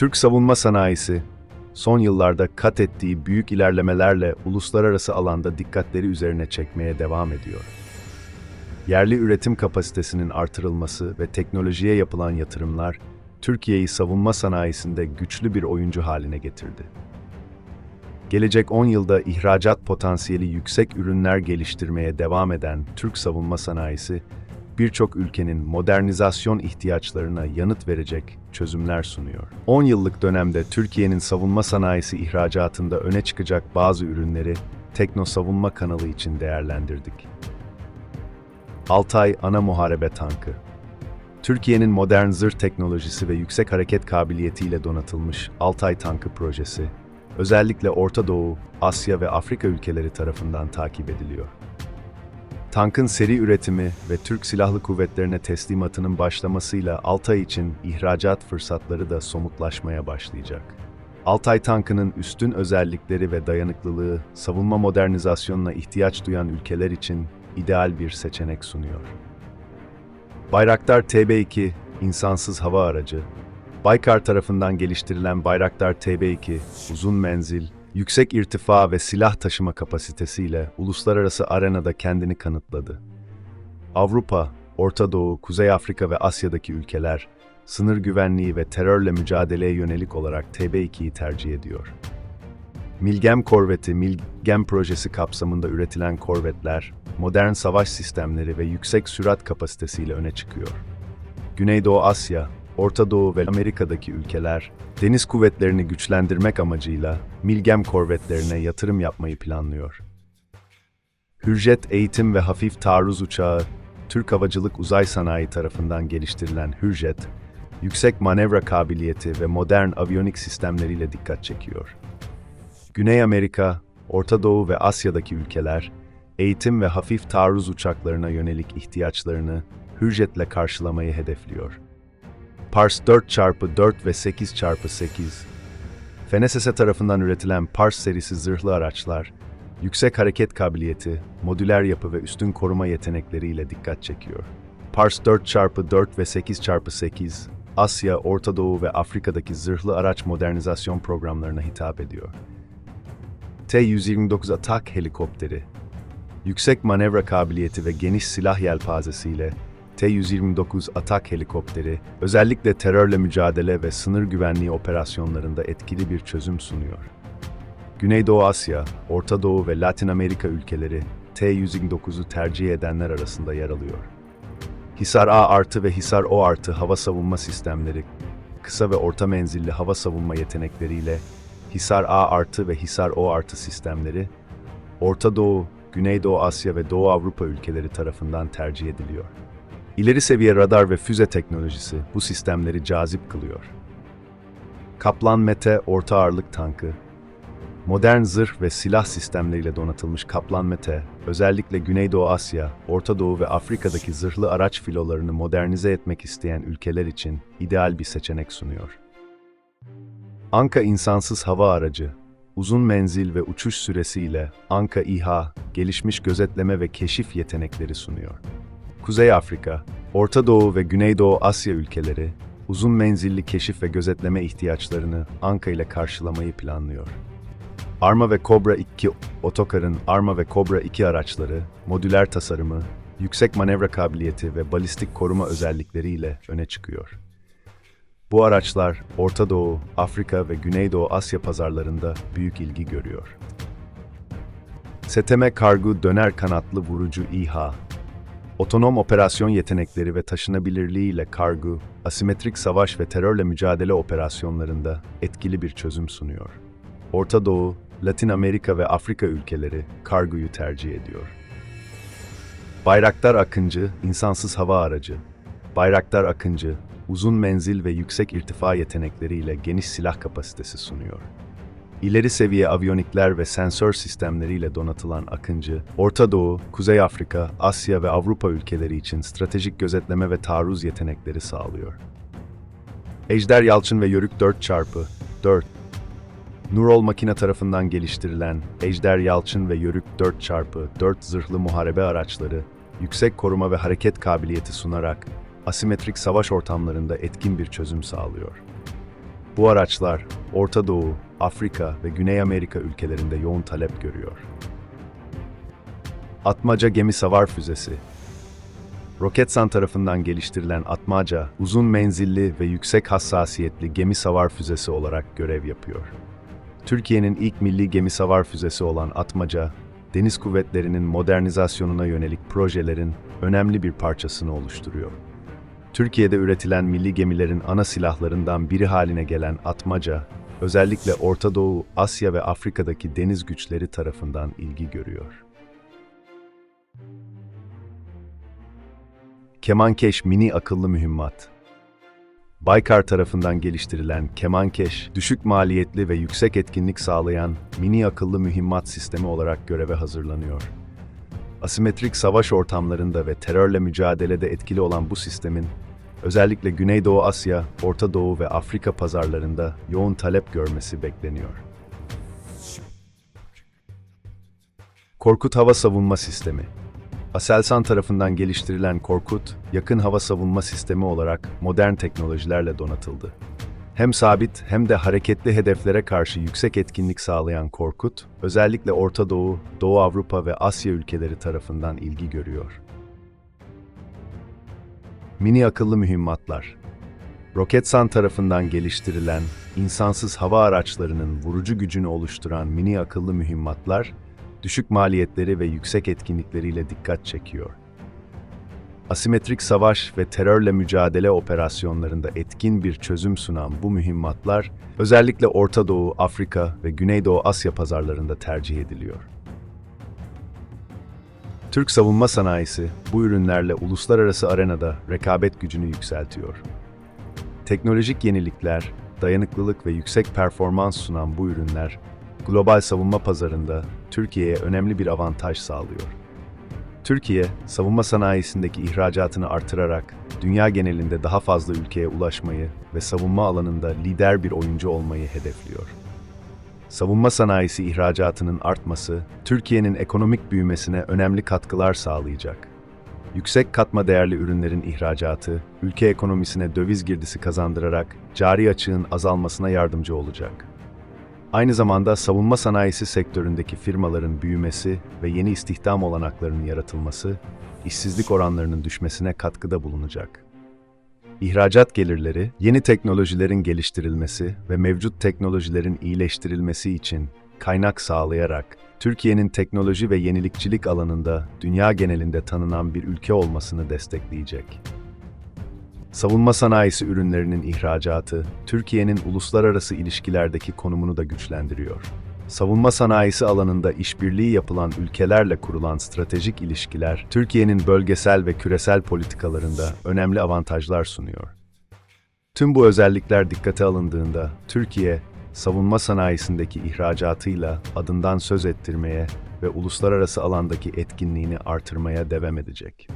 Türk savunma sanayisi, son yıllarda kat ettiği büyük ilerlemelerle uluslararası alanda dikkatleri üzerine çekmeye devam ediyor. Yerli üretim kapasitesinin artırılması ve teknolojiye yapılan yatırımlar, Türkiye'yi savunma sanayisinde güçlü bir oyuncu haline getirdi. Gelecek 10 yılda ihracat potansiyeli yüksek ürünler geliştirmeye devam eden Türk savunma sanayisi, birçok ülkenin modernizasyon ihtiyaçlarına yanıt verecek çözümler sunuyor. 10 yıllık dönemde Türkiye'nin savunma sanayisi ihracatında öne çıkacak bazı ürünleri Tekno Savunma kanalı için değerlendirdik. Altay Ana Muharebe Tankı Türkiye'nin modern zırh teknolojisi ve yüksek hareket kabiliyetiyle donatılmış Altay Tankı projesi, özellikle Orta Doğu, Asya ve Afrika ülkeleri tarafından takip ediliyor. Tankın seri üretimi ve Türk Silahlı Kuvvetlerine teslimatının başlamasıyla Altay için ihracat fırsatları da somutlaşmaya başlayacak. Altay tankının üstün özellikleri ve dayanıklılığı, savunma modernizasyonuna ihtiyaç duyan ülkeler için ideal bir seçenek sunuyor. Bayraktar TB2, insansız hava aracı, Baykar tarafından geliştirilen Bayraktar TB2, uzun menzil, yüksek irtifa ve silah taşıma kapasitesiyle uluslararası arenada kendini kanıtladı. Avrupa, Orta Doğu, Kuzey Afrika ve Asya'daki ülkeler, sınır güvenliği ve terörle mücadeleye yönelik olarak TB2'yi tercih ediyor. Milgem korveti, Milgem projesi kapsamında üretilen korvetler, modern savaş sistemleri ve yüksek sürat kapasitesiyle öne çıkıyor. Güneydoğu Asya, Orta Doğu ve Amerika'daki ülkeler, deniz kuvvetlerini güçlendirmek amacıyla Milgem korvetlerine yatırım yapmayı planlıyor. Hürjet Eğitim ve Hafif Taarruz Uçağı, Türk Havacılık Uzay Sanayi tarafından geliştirilen Hürjet, yüksek manevra kabiliyeti ve modern aviyonik sistemleriyle dikkat çekiyor. Güney Amerika, Orta Doğu ve Asya'daki ülkeler, eğitim ve hafif taarruz uçaklarına yönelik ihtiyaçlarını Hürjet'le karşılamayı hedefliyor. Pars 4x4 ve 8x8 FNSS tarafından üretilen Pars serisi zırhlı araçlar, yüksek hareket kabiliyeti, modüler yapı ve üstün koruma yetenekleriyle dikkat çekiyor. Pars 4x4 ve 8x8, Asya, Orta Doğu ve Afrika'daki zırhlı araç modernizasyon programlarına hitap ediyor. T-129 Atak helikopteri, yüksek manevra kabiliyeti ve geniş silah yelpazesiyle T-129 Atak helikopteri, özellikle terörle mücadele ve sınır güvenliği operasyonlarında etkili bir çözüm sunuyor. Güneydoğu Asya, Orta Doğu ve Latin Amerika ülkeleri T-129'u tercih edenler arasında yer alıyor. Hisar A artı ve Hisar O artı hava savunma sistemleri, kısa ve orta menzilli hava savunma yetenekleriyle Hisar A artı ve Hisar O artı sistemleri, Orta Doğu, Güneydoğu Asya ve Doğu Avrupa ülkeleri tarafından tercih ediliyor. İleri seviye radar ve füze teknolojisi bu sistemleri cazip kılıyor. Kaplan Mete orta ağırlık tankı, modern zırh ve silah sistemleriyle donatılmış Kaplan Mete, özellikle Güneydoğu Asya, Orta Doğu ve Afrika'daki zırhlı araç filolarını modernize etmek isteyen ülkeler için ideal bir seçenek sunuyor. Anka insansız hava aracı, uzun menzil ve uçuş süresiyle Anka İHA, gelişmiş gözetleme ve keşif yetenekleri sunuyor. Kuzey Afrika, Orta Doğu ve Güneydoğu Asya ülkeleri, uzun menzilli keşif ve gözetleme ihtiyaçlarını Anka ile karşılamayı planlıyor. Arma ve Cobra 2 otokarın Arma ve Cobra 2 araçları, modüler tasarımı, yüksek manevra kabiliyeti ve balistik koruma özellikleriyle öne çıkıyor. Bu araçlar Orta Doğu, Afrika ve Güneydoğu Asya pazarlarında büyük ilgi görüyor. Seteme Kargo Döner Kanatlı Vurucu İHA, otonom operasyon yetenekleri ve taşınabilirliğiyle kargo, asimetrik savaş ve terörle mücadele operasyonlarında etkili bir çözüm sunuyor. Orta Doğu, Latin Amerika ve Afrika ülkeleri kargoyu tercih ediyor. Bayraktar Akıncı, insansız hava aracı. Bayraktar Akıncı, uzun menzil ve yüksek irtifa yetenekleriyle geniş silah kapasitesi sunuyor. İleri seviye aviyonikler ve sensör sistemleriyle donatılan Akıncı, Orta Doğu, Kuzey Afrika, Asya ve Avrupa ülkeleri için stratejik gözetleme ve taarruz yetenekleri sağlıyor. Ejder Yalçın ve Yörük 4x4 Nurol Makine tarafından geliştirilen Ejder Yalçın ve Yörük 4x4 zırhlı muharebe araçları, yüksek koruma ve hareket kabiliyeti sunarak asimetrik savaş ortamlarında etkin bir çözüm sağlıyor. Bu araçlar Orta Doğu, Afrika ve Güney Amerika ülkelerinde yoğun talep görüyor. Atmaca gemi savar füzesi Roketsan tarafından geliştirilen Atmaca, uzun menzilli ve yüksek hassasiyetli gemi savar füzesi olarak görev yapıyor. Türkiye'nin ilk milli gemi savar füzesi olan Atmaca, deniz kuvvetlerinin modernizasyonuna yönelik projelerin önemli bir parçasını oluşturuyor. Türkiye'de üretilen milli gemilerin ana silahlarından biri haline gelen Atmaca, özellikle Orta Doğu, Asya ve Afrika'daki deniz güçleri tarafından ilgi görüyor. Kemankeş mini akıllı mühimmat Baykar tarafından geliştirilen Kemankeş, düşük maliyetli ve yüksek etkinlik sağlayan mini akıllı mühimmat sistemi olarak göreve hazırlanıyor. Asimetrik savaş ortamlarında ve terörle mücadelede etkili olan bu sistemin, özellikle Güneydoğu Asya, Orta Doğu ve Afrika pazarlarında yoğun talep görmesi bekleniyor. Korkut Hava Savunma Sistemi Aselsan tarafından geliştirilen Korkut, yakın hava savunma sistemi olarak modern teknolojilerle donatıldı. Hem sabit hem de hareketli hedeflere karşı yüksek etkinlik sağlayan Korkut, özellikle Orta Doğu, Doğu Avrupa ve Asya ülkeleri tarafından ilgi görüyor. Mini akıllı mühimmatlar Roketsan tarafından geliştirilen, insansız hava araçlarının vurucu gücünü oluşturan mini akıllı mühimmatlar, düşük maliyetleri ve yüksek etkinlikleriyle dikkat çekiyor. Asimetrik savaş ve terörle mücadele operasyonlarında etkin bir çözüm sunan bu mühimmatlar, özellikle Orta Doğu, Afrika ve Güneydoğu Asya pazarlarında tercih ediliyor. Türk savunma sanayisi bu ürünlerle uluslararası arenada rekabet gücünü yükseltiyor. Teknolojik yenilikler, dayanıklılık ve yüksek performans sunan bu ürünler, global savunma pazarında Türkiye'ye önemli bir avantaj sağlıyor. Türkiye, savunma sanayisindeki ihracatını artırarak dünya genelinde daha fazla ülkeye ulaşmayı ve savunma alanında lider bir oyuncu olmayı hedefliyor. Savunma sanayisi ihracatının artması, Türkiye'nin ekonomik büyümesine önemli katkılar sağlayacak. Yüksek katma değerli ürünlerin ihracatı, ülke ekonomisine döviz girdisi kazandırarak cari açığın azalmasına yardımcı olacak. Aynı zamanda savunma sanayisi sektöründeki firmaların büyümesi ve yeni istihdam olanaklarının yaratılması, işsizlik oranlarının düşmesine katkıda bulunacak. İhracat gelirleri, yeni teknolojilerin geliştirilmesi ve mevcut teknolojilerin iyileştirilmesi için kaynak sağlayarak Türkiye'nin teknoloji ve yenilikçilik alanında dünya genelinde tanınan bir ülke olmasını destekleyecek. Savunma sanayisi ürünlerinin ihracatı, Türkiye'nin uluslararası ilişkilerdeki konumunu da güçlendiriyor. Savunma sanayisi alanında işbirliği yapılan ülkelerle kurulan stratejik ilişkiler, Türkiye'nin bölgesel ve küresel politikalarında önemli avantajlar sunuyor. Tüm bu özellikler dikkate alındığında, Türkiye, savunma sanayisindeki ihracatıyla adından söz ettirmeye ve uluslararası alandaki etkinliğini artırmaya devam edecek.